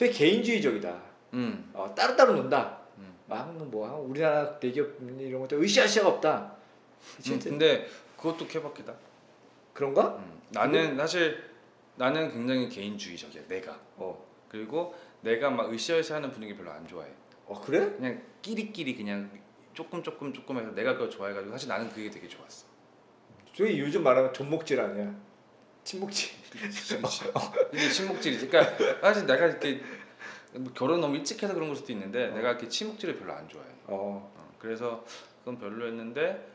되게 개인주의적이다. 음. 어, 따로따로 논다. 음. 막뭐 우리나라 대기업 이런 것도 으쌰으쌰가 없다. 음, 근데 그것도 케바케다. 그런가? 음. 나는 사실 나는 굉장히 개인주의적이야. 내가. 어. 그리고 내가 막 으쌰으쌰 하는 분위기 별로 안 좋아해. 어 그래? 그냥 끼리끼리 그냥 조금 조금 조금 해서 내가 그걸 좋아해가지고 사실 나는 그게 되게 좋았어. 저기 요즘 말하면 존목질 아니야? 친목질. 이게 침묵질이지. 그러니까 사실 내가 이렇게 뭐 결혼 너무 일찍 해서 그런 걸 수도 있는데 어. 내가 이렇게 침묵질을 별로 안 좋아해. 어. 어, 그래서 그건 별로였는데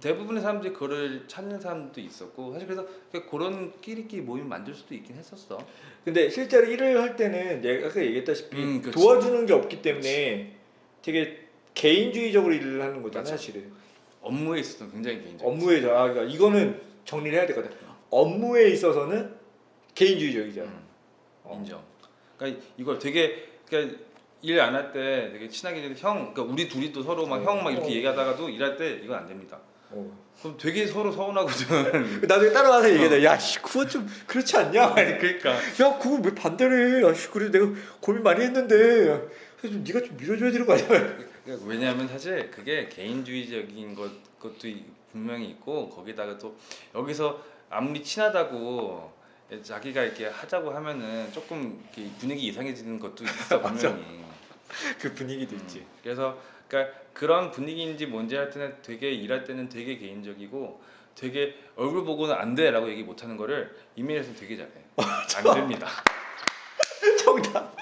대부분의 사람들이 그거를 찾는 사람도 있었고 사실 그래서 그런 끼리끼리 모임 만들 수도 있긴 했었어. 근데 실제로 일을 할 때는 내가 아까 얘기했다시피 음, 그치. 도와주는 게 없기 때문에 되게 개인주의적으로 일을 하는 거잖아 맞아. 사실은. 업무에 있어서 굉장히 개인적. 업무에 아 그러니까 이거는 정리를 해야 되거든. 업무에 있어서는 개인주의적이잖아. 음, 어. 인정. 그러니까 이걸 되게 그러니까 일 안 할 때 되게 친하게 형, 그러니까 우리 둘이 또 서로 막 어. 형막 이렇게 어. 얘기하다가도 일할 때 이건 안 됩니다. 어. 그럼 되게 서로 서운하거든. 나중에 따라가서 얘기해. 야, 씨, 그거 좀 그렇지 않냐? 아니, 그러니까. 야, 그거 왜 반대를 해? 야, 씨, 그래 내가 고민 많이 했는데. 좀 네가 좀 밀어줘야 되는 거 아니야? 그러니까 왜냐하면 사실 그게 개인주의적인 것 것도 이- 분명히 있고 거기다가 또 여기서 아무리 친하다고 자기가 이렇게 하자고 하면은 조금 분위기 이상해지는 것도 있어. 분명히. 그 분위기도 음, 있지. 그래서 그러니까 그런 분위기인지 뭔지 할 때는 되게 일할 때는 되게 개인적이고 되게 얼굴 보고는 안 돼라고 얘기 못 하는 거를 이메일에서 되게 잘해. 안 됩니다. 정답.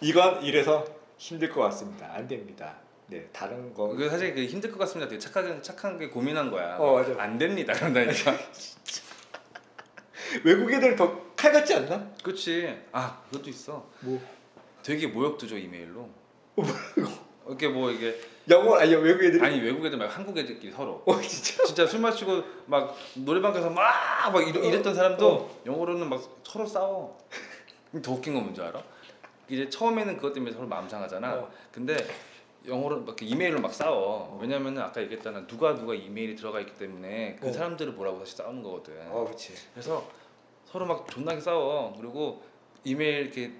이건 이래서 힘들 것 같습니다. 안 됩니다. 네, 다른 거. 그 사실 그 힘들 것 같습니다. 되게 착하게 착한 게 고민한 거야. 어, 맞아. 안 됩니다. 그런다니까. 외국 애들 더 칼 같지 않나? 그렇지. 아 그것도 있어. 뭐 되게 모욕도 줘 이메일로. 이렇게 뭐 이게 영어 아니 외국 애들이. 아니 외국 애들 말고 한국 애들끼리 서로 어, 진짜. 진짜 술 마시고 막 노래방 가서 막막 이랬던 사람도 영어로는 막 서로 싸워. 더 웃긴 건 뭔지 알아? 이제 처음에는 그것 때문에 서로 마음 상하잖아. 어. 근데 영어로 막 이렇게 이메일로 막 싸워. 왜냐면은 아까 얘기했잖아. 누가 누가 이메일이 들어가 있기 때문에 그 어. 사람들을 보라고 사실 싸우는 거거든. 어, 그렇지. 그래서 서로 막 존나게 싸워. 그리고 이메일 이렇게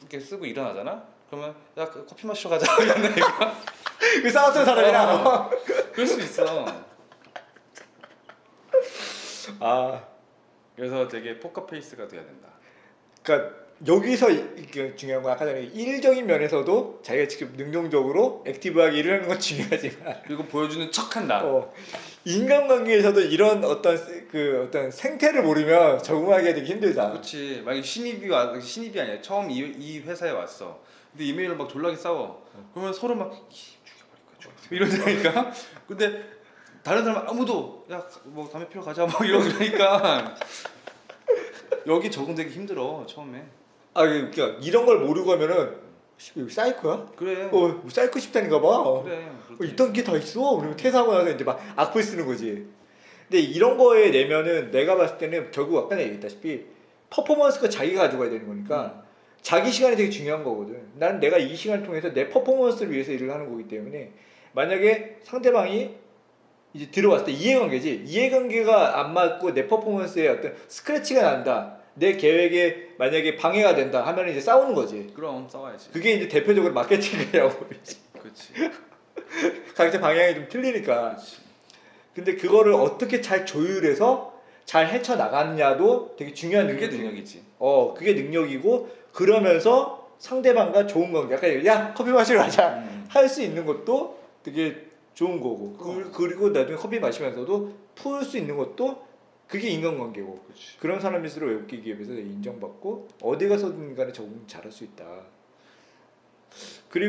이렇게 쓰고 일어나잖아. 그러면 야그 커피 마시러 가자. 그 싸웠던 사람이랑. 어. 그럴 수 있어. 아, 그래서 되게 포커 페이스가 돼야 된다. 그러니까 여기서 이- 중요한 건 아까 전에 일적인 면에서도 자기가 지금 능동적으로 액티브하게 일을 하는 건 중요하지만 그리고 보여주는 척한다. 어, 인간관계에서도 이런 어떤 세- 그 어떤 생태를 모르면 적응하기 되게 힘들다. 그렇지. 막 신입이 와 신입이 아니야. 처음 이, 이 회사에 왔어. 근데 이메일로 막 졸라게 싸워. 그러면 서로 막 이, 죽여버릴 거야. 이러니까. 근데 다른 사람 아무도 야 뭐 담배 피러 가자 막 이러고 그러니까 여기 적응되기 힘들어 처음에. 아, 그러니까 이런 걸 모르고 하면은 씨, 이거 사이코야? 그래. 어, 뭐 사이코 집단인가 봐. 어, 그래. 이딴 게다 있어. 그러면 퇴사하고 나서 이제 막 악플 쓰는 거지. 근데 이런 거에 내면은 내가 봤을 때는 결국 아까 내가 얘기했다시피 퍼포먼스가 자기가 가져가야 되는 거니까 자기 시간이 되게 중요한 거거든. 나는 내가 이 시간을 통해서 내 퍼포먼스를 위해서 일을 하는 거기 때문에 만약에 상대방이 이제 들어왔을 때 이해관계지 이해관계가 안 맞고 내 퍼포먼스에 어떤 스크래치가 난다. 내 계획에 만약에 방해가 된다 하면 이제 싸우는 거지. 그럼 싸워야지. 그게 이제 대표적으로 마케팅이라고 그러지. 그렇지. 각자 방향이 좀 틀리니까. 그렇지. 근데 그거를 어떻게 잘 조율해서 잘 헤쳐 나갔냐도 되게 중요한 그게 능력이 능력이지. 어, 그게 능력이고 그러면서 상대방과 좋은 관계. 약간 야 커피 마시러 가자 음. 할수 있는 것도 되게 좋은 거고. 그, 그리고 나중에 커피 마시면서도 풀 수 있는 것도 그게 인간관계고. 그렇지. 그런 사람일수록 외국 기업에서 인정받고 어디 가서든 간에 적응 잘할 수 있다. 그리고